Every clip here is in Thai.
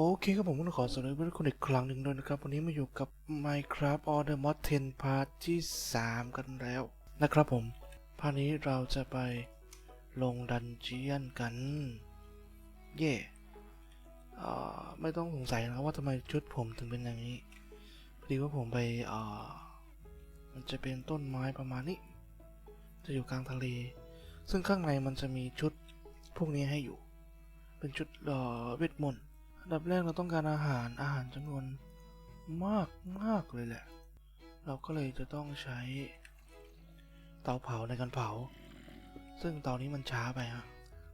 โอเคครับผมก็ขอสวัสดีเพื่อนๆคนอีกครั้งหนึ่งด้วยนะครับ วันนี้มาอยู่กับ Minecraft Order Mod 10 Part ที่ 3 กันแล้วนะครับผมพาร์ทนี้เราจะไปลงดันเจียนกัน เย่ไม่ต้องสงสัยนะว่าทำไมชุดผมถึงเป็นอย่างนี้พอดีว่าผมไปมันจะเป็นต้นไม้ประมาณนี้ จะอยู่กลางทะเล ซึ่งข้างในมันจะมีชุดพวกนี้ให้อยู่ เป็นชุดเวทมนต์อัน ดับแรกเราต้องการอาหารอาหารจำนวนมากมากเลยแหละ เราก็เลยจะต้องใช้ เตาเผาในการเผา ซึ่งเตานี้มันช้าไปฮะ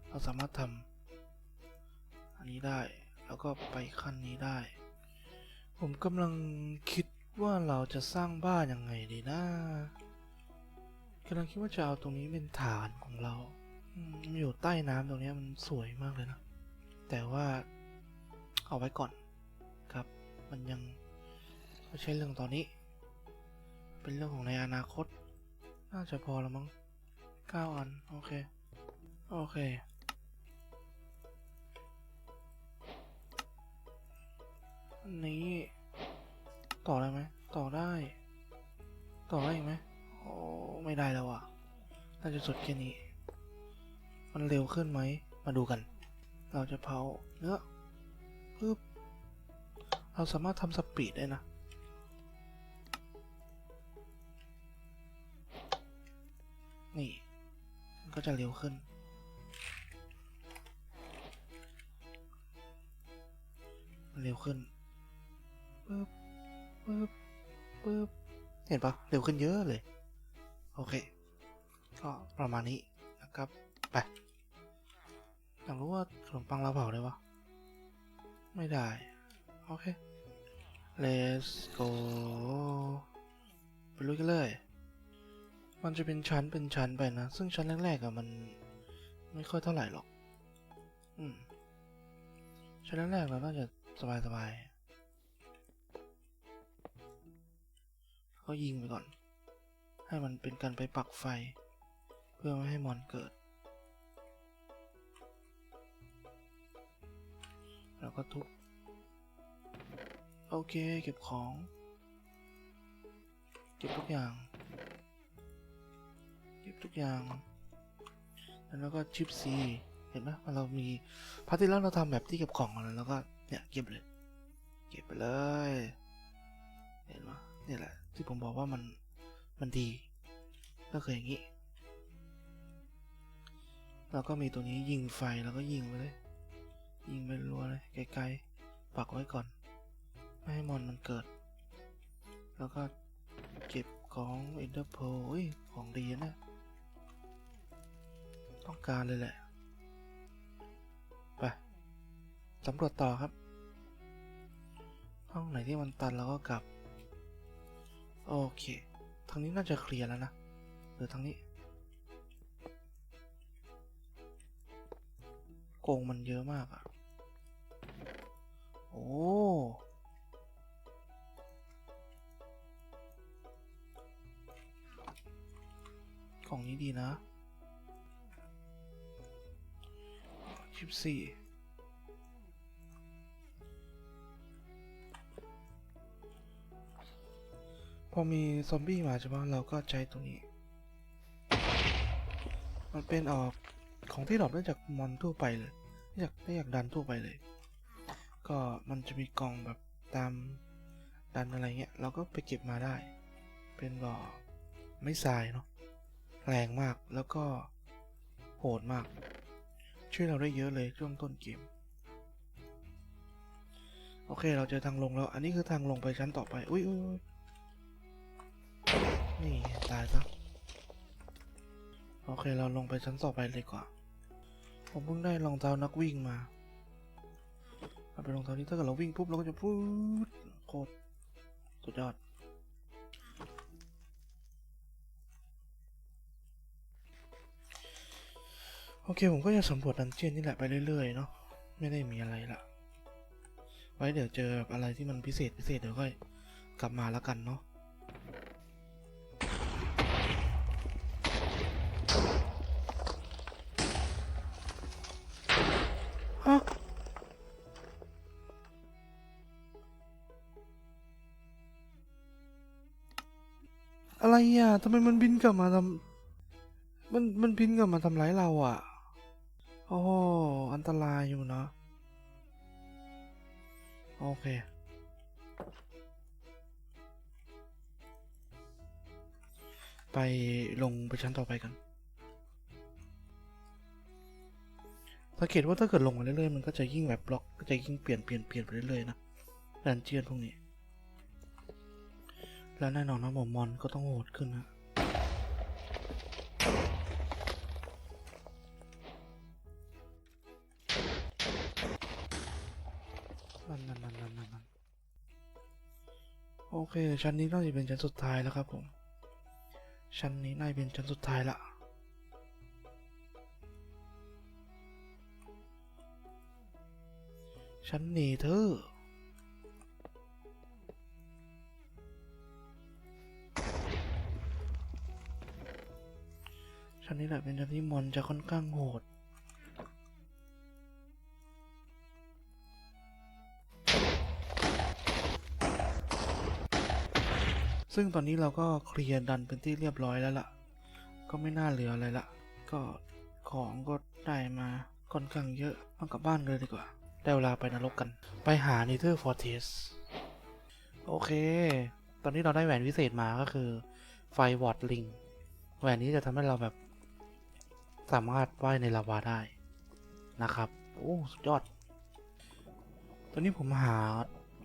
เราสามารถทำอันนี้ได้แล้วก็ไปขั้นนี้ได้ ผมกำลังคิดว่าเราจะสร้างบ้านยังไงดีนะกำลังคิดว่าจะเอาตรงนี้เป็นฐานของเราอยู่ใต้น้ำตรงนี้มันสวยมากเลยนะ แต่ว่า เอาไว้ก่อนครับ มันยังไม่ใช่เรื่องตอนนี้ เป็นเรื่องของในอนาคต น่าจะพอแล้วมั้งเก้าอัน โอเค โอเคอันนี้ ต่อได้ไหม ต่อได้ ต่อได้อีกไหมโอ้ ไม่ได้แล้วอะ น่าจะสุดแค่นี้ มันเร็วขึ้นไหม มาดูกัน เราจะเผาเนื้อ ปึ๊บเราสามารถทำสปีดได้นะ นี่ มันก็จะเร็วขึ้นมันเร็วขึ้นปึ๊บปึ๊บปึ๊บเห็นปะเร็วขึ้นเยอะเลย โอเค ก็ประมาณนี้นะครับ ไปอยากรู้ว่าขนมปังเราเผาได้ปะ ไม่ได้ โอเค let's go ไปลุยกันเลย มันจะเป็นชั้นเป็นชั้นไปนะ ซึ่งชั้นแรกๆอะมันไม่ค่อยเท่าไหร่หรอก อืม ชั้นแรกๆเราน่าจะสบายๆก็ยิงไปก่อน ให้มันเป็นการไปปักไฟ เพื่อไม่ให้มอนเกิด แล้วก็ทุบ โอเค เก็บของ เก็บทุกอย่าง เก็บทุกอย่าง แล้วก็ชิปซีเห็นไหมเรามีพาร์ทที่แล้วเราทำแบบที่เก็บของมาแล้วแล้วก็เนี่ยเก็บเลย เก็บไปเลย เห็นไหมนี่แหละ ที่ผมบอกว่ามันมันดี ก็คืออย่างนี้ แล้วก็มีตัวนี้ยิงไฟแล้วก็ยิงไปเลย ยิงไปรัวเลยไกลๆ ปักไว้ก่อน ไม่ให้มอนมันเกิด แล้วก็เก็บของอินเตอร์โพลของดีนะ ต้องการเลยแหละ ไปสำรวจต่อครับ ห้องไหนที่มันตันเราก็กลับ โอเค ทางนี้น่าจะเคลียร์แล้วนะ หรือทางนี้โกงมันเยอะมากอะ โอ้กล่องนี้ดีนะชิปสี่พอมีซอมบี้มาใช่ไหมเราก็ใช้ตรงนี้ มันเป็นออกของที่ดรอปได้จากมอนทั่วไปเลยได้จากได้จากดันทั่วไปเลย ก็มันจะมีกล่องแบบตามดันอะไรเงี้ย เราก็ไปเก็บมาได้ เป็นบ่อไม่ทรายเนาะแรงมากแล้วก็โหดมาก ช่วยเราได้เยอะเลยช่วงต้นเกม โอเคเราเจอทางลงแล้ว อันนี้คือทางลงไปชั้นต่อไปอุ้ยอุ้ยอุ๊ยนี่ตายซะโอเคเราลงไปชั้นต่อไปเลยกว่า ผมเพิ่งได้รองเท้านักวิ่งมา มันเป็นรองเท้านี้ถ้าเกิดเราวิ่งปุ๊บเราก็จะพูดโคตรสุดยอดโอเค ผมก็จะสำรวจดันเจียนนี่แหละไปเรื่อยๆเนาะไม่ได้มีอะไรละไว้เดี๋ยวเจอแบบอะไรที่มันพิเศษพิเศษเดี๋ยวค่อยกลับมาแล้วกันเนาะ อะไรอะทำไมมันบินกลับมาทำมันมันบินกลับมาทำร้ายเราอะโอ้อันตรายอยู่เนาะโอเค ไปลงไปชั้นต่อไปกันสังเกตว่าถ้าเกิดลงมาเรื่อยๆมันก็จะยิ่งแบบบล็อกก็จะยิ่งเปลี่ยนเปลี่ยนเปลี่ยนไปเรื่อยๆนะดันเจียนพวกนี้ แล้วแน่นอนนะหมอมอนก็ต้องโหดขึ้นนะนั่นนั่นนั่นนั่นนั่นโอเค ชั้นนี้น่าจะเป็นชั้นสุดท้ายแล้วครับผม ชั้นนี้น่าจะเป็นชั้นสุดท้ายละชั้นเนเธอ นนี้แหละเป็นชั้นที่มอนจะค่อนข้างโหด ซึ่งตอนนี้เราก็เคลียร์ดันเป็นที่เรียบร้อยแล้วล่ะ ก็ไม่น่าเหลืออะไรละก็ของก็ได้มาค่อนข้างเยอะต้องกลับบ้านเลยดีกว่า ได้เวลาไปนรกกัน ไปหา Nether Fortress โอเค ตอนนี้เราได้แหวนวิเศษมาก็คือไฟวอร์ดลิงแหวนนี้จะทำให้เราแบบ สามารถว่ายในลาวาได้นะครับ โอ้ สุดยอด ตอนนี้ผมหา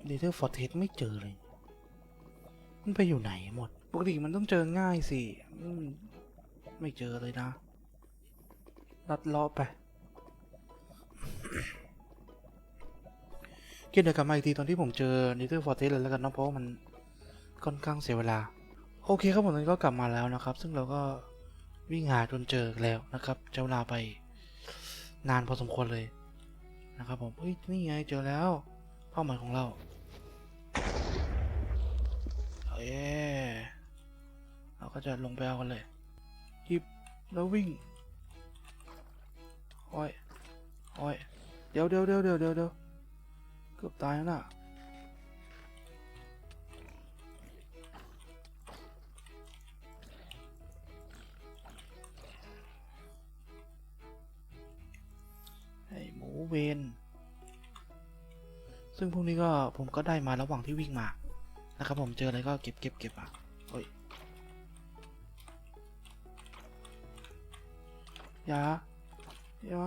Nether Fortress ไม่เจอเลย มันไปอยู่ไหนหมด ปกติมันต้องเจอง่ายสิมไม่เจอเลยนะ ลัดเลาะไปเกี่ยวกับมาอีกทีตอนที่ผมเจอ n e t h e r Fortress เลยแล้วกันเนาะเพราะว่ามันค่อนข้างเสียเวลา โอเคครับผมตอนนี้ก็กลับมาแล้วนะครับ ซึ่งเราก็ วิ่งหาจนเจอแล้วนะครับใช้เวลาไปนานพอสมควรเลยนะครับผมเฮ้ยนี่ไงเจอแล้วเป้าหมายของเราเอ้ยเราก็จะลงไปเอากันเลยหยิบแล้ววิ่งโอ้ยโอ้ยเดี๋ยวเดี๋ยวเดี๋ยวเดี๋ยวเดี๋ยวเดียวเกือบตายแล้วน่ะ หมูเวนซึ่งพวกนี้ก็ผมก็ได้มาระหว่างที่วิ่งมา นะครับผมเจออะไรก็เก็บเก็บเก็บอะโอ้ยอยาอยา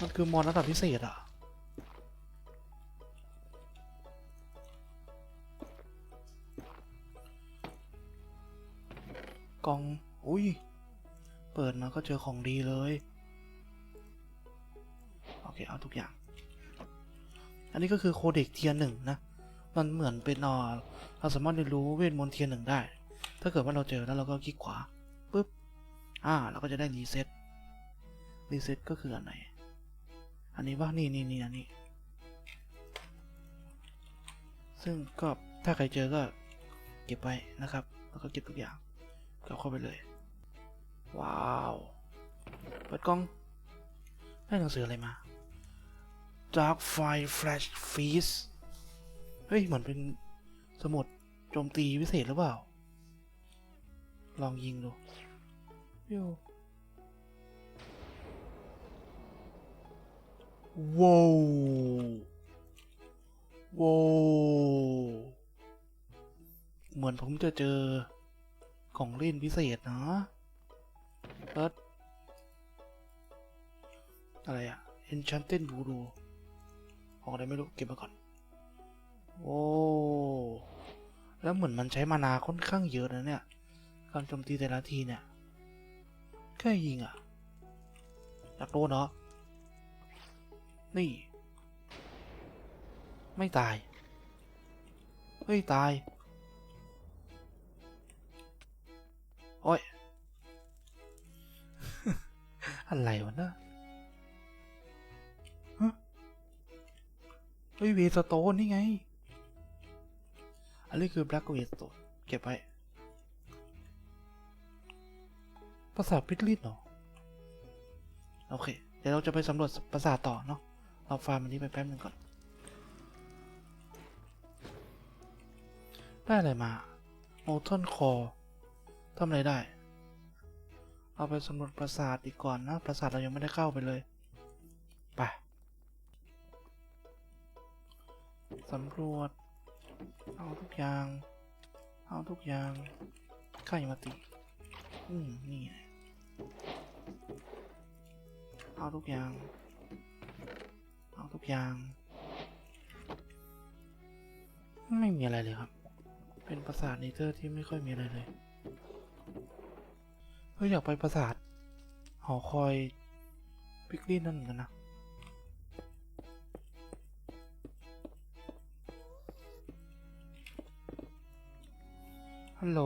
มันคือมอนระดับพิเศษอะ กล่อง อุ้ย เปิดมาก็เจอของดีเลย โอเค เอาทุกอย่าง อันนี้ก็คือโคเด็กเทียร์หนึ่งนะ มันเหมือนเป็นเอ่อเราสามารถเรียนรู้เวทมนต์เทียร์หนึ่งได้ ถ้าเกิดว่าเราเจอแล้วเราก็คลิกขวาปุ๊บ อ่า เราก็จะได้รีเซ็ต รีเซ็ตก็คืออันไหน อันนี้ว่านี่นี่นี่อันนี้ ซึ่งก็ถ้าใครเจอก็เก็บไว้นะครับ แล้วก็เก็บทุกอย่าง ก็เข้าไปเลย ว้าว เปิดกล้อง ได้หนังสืออะไรมา Dark Fire Flash Feast เฮ้ย เหมือนเป็นสมุดโจมตีพิเศษหรือเปล่า ลองยิงดูยูว้าวว้าวเหมือนผมจะเจอ ของเล่นพิเศษนะเอิร์ธอะไรอะ Enchanted Voodoo ของอะไรไม่รู้ เก็บมาก่อน โอ้ แล้วเหมือนมันใช้มานาค่อนข้างเยอะนะเนี่ย การโจมตีแต่ละทีเนี่ย แค่ยิงอะอยากโดนเนาะนี่ ไม่ตาย เฮ้ย ตาย อะไรวะเนะฮะเฮ้ยเวสโตนนี่ไง อันนี้คือ Black w a s t o n e เก็บไว้ปราสาทพิทลิตเหรอโอเค เดี๋ยวเราจะไปสำรวจปราสาทต่อเนาะเราฟาร์มอันนี้ไปแป๊บนึงก่อน ได้อะไรมาโมทอนคอทำอะไรได้ เอาไปสำรวจปราสาทอีกก่อนนะ ปราสาทเรายังไม่ได้เข้าไปเลย ไป สำรวจ เอาทุกอย่าง เอาทุกอย่างไข่มาติอืม นี่เอาทุกอย่าง เอาทุกอย่าง ไม่มีอะไรเลยครับ เป็นปราสาทเนเธอร์ที่ไม่ค่อยมีอะไรเลย เฮ้ยอยากไปปราสาทหอคอยพิกลี่นั่นเหมือนกันนะ ฮัลโหล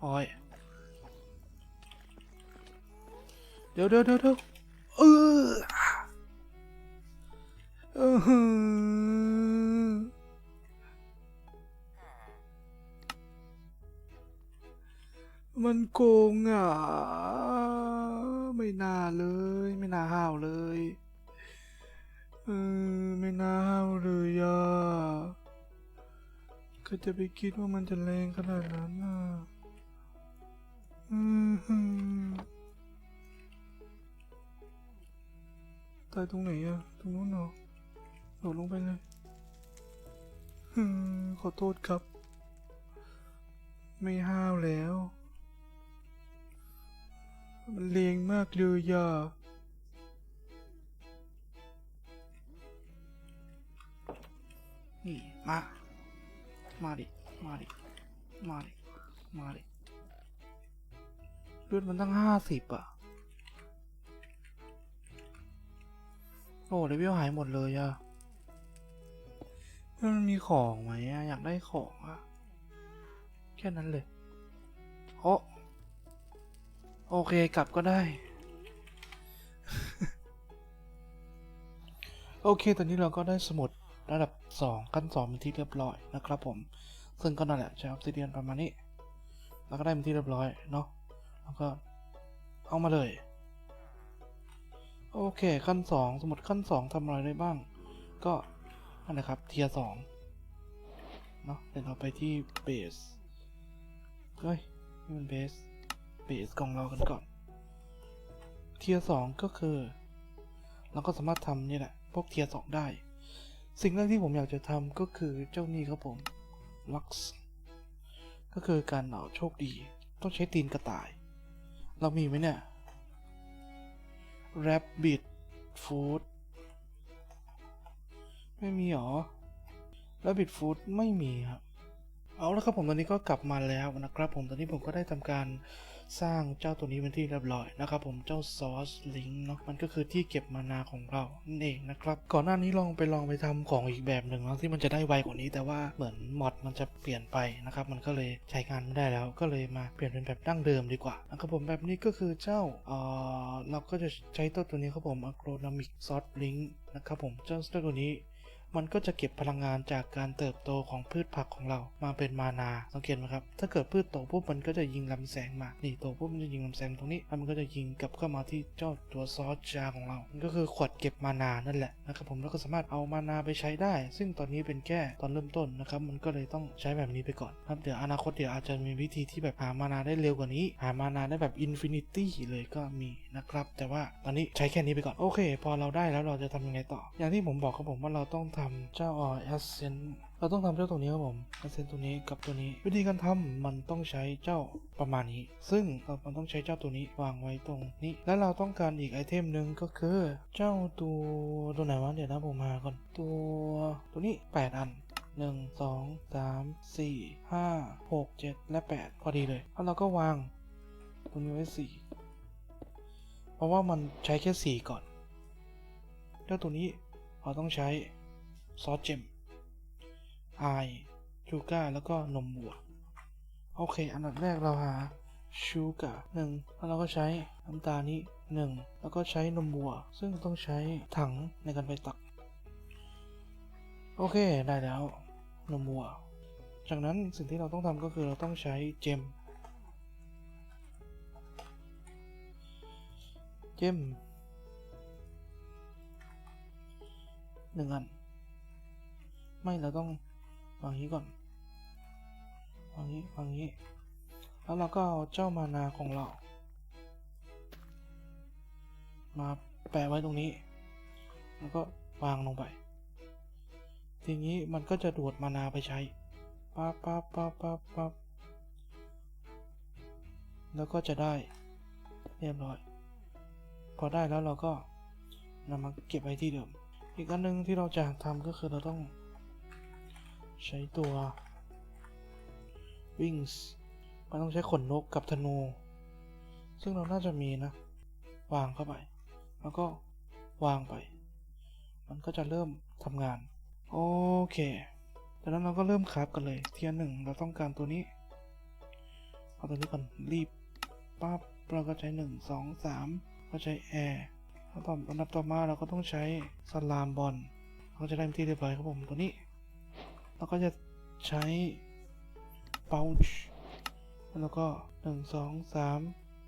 โอ้ย เดี๋ยวเดี๋ยวเดี๋ยว มันโกงอะ ไม่น่าเลย ไม่น่าห้าวเลยเออไม่น่าห้าวเลยอะก็จะไปคิดว่ามันจะแรงขนาดนั้นอะอือตายตรงไหนอะ ตรงนู้นเหรอ โดดลงไปเลยอขอโทษครับ ไม่ห้าวแล้ว มันเลงมากเลยอะนี่ มา มาดิ มาดิ มาดิ มาดิ เลือดมันตั้งห้าสิบอะ โอ้เลเวลหายหมดเลยอะ มันมีของไหมอยากได้ของอะแค่นั้นเลยโอโอเคกลับก็ได้ โอเค ตอนนี้เราก็ได้สมุดระดับ 2 ขั้น2เป็นที่เรียบร้อยนะครับผม ซึ่งก็นั่นแหละใช้ออฟซิเดียนประมาณนี้แล้วก็ได้เป็นที่เรียบร้อยเนาะ แล้วก็เอามาเลย โอเคขั้น 2 สมุดขั้น 2ทำอะไรได้บ้าง ก็ นะครับ เทียสองเนาะเดี๋ยวเราไปที่เบสเฮ้ยนี่มันเบสเบสของเรากันก่อน เทียสองก็คือ เราก็สามารถทำนี่แหละ พวกเทียสองได้ สิ่งแรกที่ผมอยากจะทำก็คือเจ้านี่ครับผม Lux ก็คือการเอาโชคดี ต้องใช้ตีนกระต่าย เรามีไหมเนี่ย Rabbit Food ไม่มีหรอ Rabbit Food ไม่มีครับ เอาละครับผมตอนนี้ก็กลับมาแล้วนะครับ ผมตอนนี้ผมก็ได้ทำการสร้างเจ้าตัวนี้เป็นที่เรียบร้อยนะครับ ผมเจ้าซอสลิงเนาะมันก็คือที่เก็บมานาของเรานั่นเองนะครับ ก่อนหน้านี้ลองไปลองไปทำของอีกแบบหนึ่งนะที่มันจะได้ไวกว่านี้ แต่ว่าเหมือนมอดมันจะเปลี่ยนไปนะครับ มันก็เลยใช้งานไม่ได้แล้วก็เลยมาเปลี่ยนเป็นแบบดั้งเดิมดีกว่านะครับผมแบบนี้ก็คือเจ้าเอ่อเราก็จะใช้ตัวตัวนี้ครับผมอะโกรนามิกซอสลิงนะครับผมเจ้าตัวนี้ มันก็จะเก็บพลังงานจากการเติบโตของพืชผักของเรามาเป็นมานา สังเกตไหมครับ ถ้าเกิดพืชโตปุ๊บมันก็จะยิงลำแสงมา นี่โตปุ๊บมันจะยิงลำแสงตรงนี้แล้วมันก็จะยิงกลับเข้ามาที่เจ้าตัวซอสจาของเรา มันก็คือขวดเก็บมานานั่นแหละนะครับผมแล้วก็สามารถเอามานาไปใช้ได้ ซึ่งตอนนี้เป็นแค่ตอนเริ่มต้นนะครับ มันก็เลยต้องใช้แบบนี้ไปก่อนครับ เดี๋ยวอนาคตเดี๋ยวอาจจะมีวิธีที่แบบหามานาได้เร็วกว่านี้ หามานาได้แบบอินฟินิตี้เลยก็มีนะครับ แต่ว่าตอนนี้ใช้แค่นี้ไปก่อน โอเค พอเราได้แล้วเราจะทำยังไงต่อ อย่างที่ผมบอกครับผมว่าเราต้องทำเจ้าออแอสเซนเราต้องทำเจ้าตัวนี้ครับผมแอสเซนตัวนี้กับตัวนี้ วิธีการทำมันต้องใช้เจ้าประมาณนี้ ซึ่งเรามันต้องใช้เจ้าตัวนี้วางไว้ตรงนี้ แล้วเราต้องการอีกไอเทมหนึ่งก็คือ เจ้าตัวตัวไหนวะเดี๋ยวนะผมมาก่อนตัวตัวนี้ 8 อันหนึ่งสองสามสี่ห้าหกเจ็ดและแปดพอดีเลย แล้วเราก็วางตรงนี้ไว้สี่เพราะว่ามันใช้แค่สี่ก่อน เจ้าตัวนี้เราต้องใช้ ซอสเจมไอชูก้าแล้วก็นมวัว โอเค อันดับแรกเราหาชูก้าหนึ่งแล้วเราก็ใช้น้ำตาลนี้หนึ่งแล้วก็ใช้นมวัว ซึ่งต้องใช้ถังในการไปตัก โอเคได้แล้วนมวัว จากนั้นสิ่งที่เราต้องทำก็คือเราต้องใช้เจม เจมหนึ่งอัน ไม่เราต้องวางนี้ก่อนวางนี้วางนี้ แล้วเราก็เอาเจ้ามานาของเรา มาแปะไว้ตรงนี้ แล้วก็วางลงไป ทีนี้มันก็จะดูดมานาไปใช้ปั๊บปั๊บปั๊บปั๊บปั๊บแล้วก็จะได้เรียบร้อย พอได้แล้วเราก็นำมาเก็บไว้ที่เดิม อีกอันหนึ่งที่เราจะทำก็คือเราต้อง ใช้ตัว wings มันต้องใช้ขนนกกับธนู ซึ่งเราน่าจะมีนะ วางเข้าไป แล้วก็วางไป มันก็จะเริ่มทำงาน โอเคจากนั้นเราก็เริ่มคราฟกันเลย เทียนหนึ่งเราต้องการตัวนี้ เอาตัวนี้ก่อนรีบปั๊บเราก็ใช้หนึ่งสองสามก็ใช้แอร์แล้วต่ออันดับต่อมาเราก็ต้องใช้สลามบอลเราจะได้เป็นที่เรียบร้อยครับผมตัวนี้ เราก็จะใช้ pouch แล้วก็หนึ่งสองสาม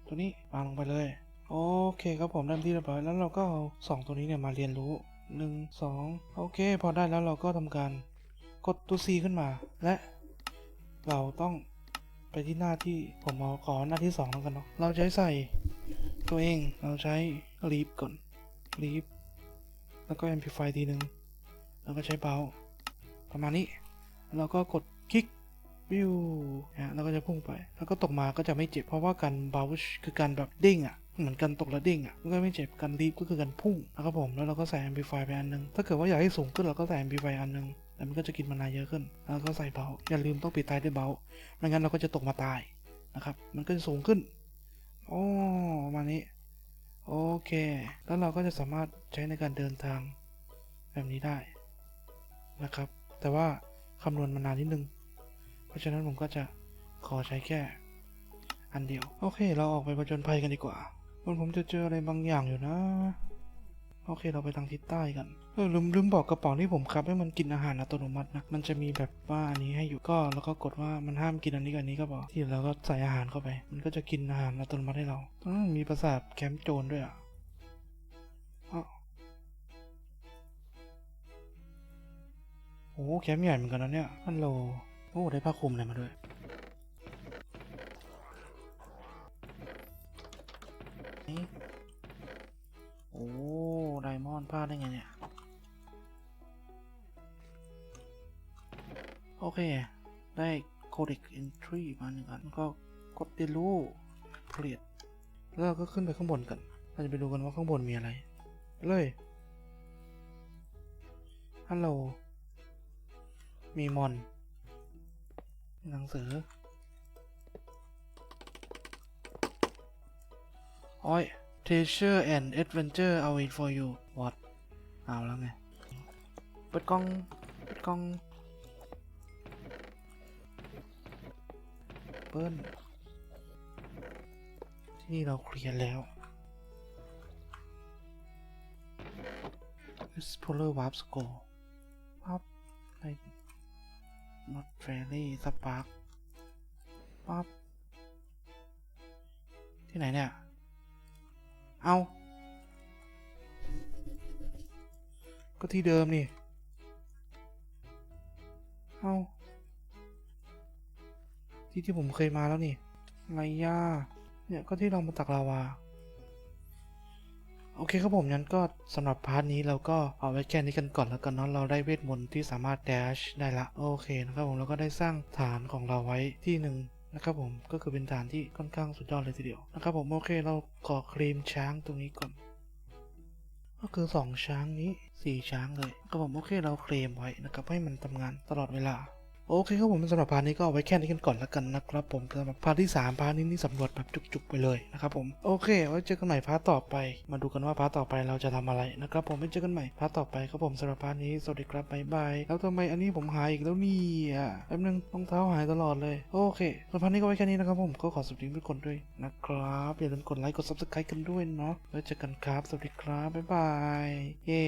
ตัวนี้วางลงไปเลย โอเคครับผมได้ที่เรียบร้อยแล้วเราก็เอาสองตัวนี้เนี่ยมาเรียนรู้หนึ่งสองโอเค พอได้แล้วเราก็ทำการกดตัว C ขึ้นมา และ เราต้องไปที่หน้าที่ผมเอาขอหน้าที่สองแล้วกันเนาะเราใช้ใส่ตัวเองเราใช้ leap ก่อน leap แล้วก็ amplify ทีหนึ่งแล้วก็ใช้เบา ประมาณนี้แล้วก็กดคลิกวิวนะแล้วก็จะพุ่งไป แล้วก็ตกมาก็จะไม่เจ็บเพราะว่าการบาคือการแบบเด้งอะ่ะเหมือนกันตกแล้วเด้งอะ่ะมันก็ไม่เจ็บการรีบก็คือการพุ่งนะครับผมแล้วเราก็ใส่ amplify ไปอันนึงถ้าเกิดว่าอยากให้สูงขึ้นเราก็ใส่ amplify อันนึงแต่มันก็จะกินมานาเยอะขึ้น แล้วก็ใส่เบาอย่าลืมต้องปิดท้ายด้วยเบาไม่งั้นเราก็จะตกมาตายนะครับ มันก็จะสูงขึ้นโอ้ประมาณนี้โอเค แล้วเราก็จะสามารถใช้ในการเดินทางแบบนี้ได้นะครับ แต่ว่าคำนวณมานานนิดนึง เพราะฉะนั้นผมก็จะขอใช้แค่อันเดียว โอเค เราออกไปผจญภัยกันดีกว่ามันผมจะเจออะไรบางอย่างอยู่นะ โอเค เราไปทางทิศใต้กันเออลืมลืมบอกกระป๋องที่ผมครับให้มันกินอาหารอัตโนมัตินะ มันจะมีแบบว่าอันนี้ให้อยู่ก็ แล้วก็กดว่ามันห้ามกินอันนี้กับอันนี้ก็บอกที่เราก็ใส่อาหารเข้าไป มันก็จะกินอาหารอัตโนมัติให้เราอืมมีปราสาทแคมป์โจรด้วยอะ โอ้แคมป์ใหญ่เหมือนกันนะเนี่ยฮัลโหลโอ้ได้ผ้าคลุมอะไรมาด้วยนี่โอ้ไดมอนด์พลาดได้ไงเนี่ย โอเค ได้โคดิก entry มาหนึ่งอันก็กดเรียนรู้เปลี่ยนแล้วก็ขึ้นไปข้างบนกันเราจะไปดูกันว่าข้างบนมีอะไรไปเลย ฮัลโหล มีมอน หนังสือ โอ้ย Treasure and Adventure I'll wait for you what เอาแล้วไง เปิดกล้อง เปิดกล้อง เปิ้ลที่นี่เราเคลียร์แล้ว Explorer Warp Score ปั๊บใน Not Fairy Spark ปั๊บที่ไหนเนี่ย เอา ก็ที่เดิมนี่ เอา ที่ที่ผมเคยมาแล้วนี่ไรย่าเนี่ย ก็ที่เรามาตักลาวา โอเคครับผมงั้นก็สำหรับพาร์ทนี้เราก็เอาไว้แค่นี้กันก่อนแล้วกันเนาะเราได้เวทมนต์ที่สามารถ dash ได้ละโอเคนะครับผมเราก็ได้สร้างฐานของเราไว้ที่หนึ่งนะครับผมก็คือเป็นฐานที่ค่อนข้างสุดยอดเลยทีเดียวนะครับผมโอเคเราขอเคลมช้างตรงนี้ก่อน ก็คือสองช้างนี้สี่ช้างเลยครับผมโอเคเราเคลมไว้นะครับให้มันทำงานตลอดเวลา โอเคครับผมสำหรับพาร์ทนี้ก็เอาไว้แค่นี้กันก่อนแล้วกันนะครับผมสำหรับพาร์ทที่ 3 พาร์ทนี้นี่สำรวจแบบจุกๆไปเลยนะครับผมโอเคไว้เจอกันใหม่พาร์ทต่อไป มาดูกันว่าพาร์ทต่อไปเราจะทำอะไรนะครับผมไว้เจอกันใหม่พาร์ทต่อไปครับผมสำหรับพาร์ทนี้สวัสดีครับบ๊ายบายแล้วทำไมอันนี้ผมหายอีกแล้วเนี่ยแป๊บนึงรองเท้าหายตลอดเลยโอเคสำหรับพาร์ทนี้ก็ไว้แค่นี้นะครับผมก็ขอสวัสดีทุกคนด้วยนะครับอย่าลืมกดไลค์กด subscribe กันด้วยเนาะไว้เจอกันครับ สวัสดีครับบ๊ายบายเย้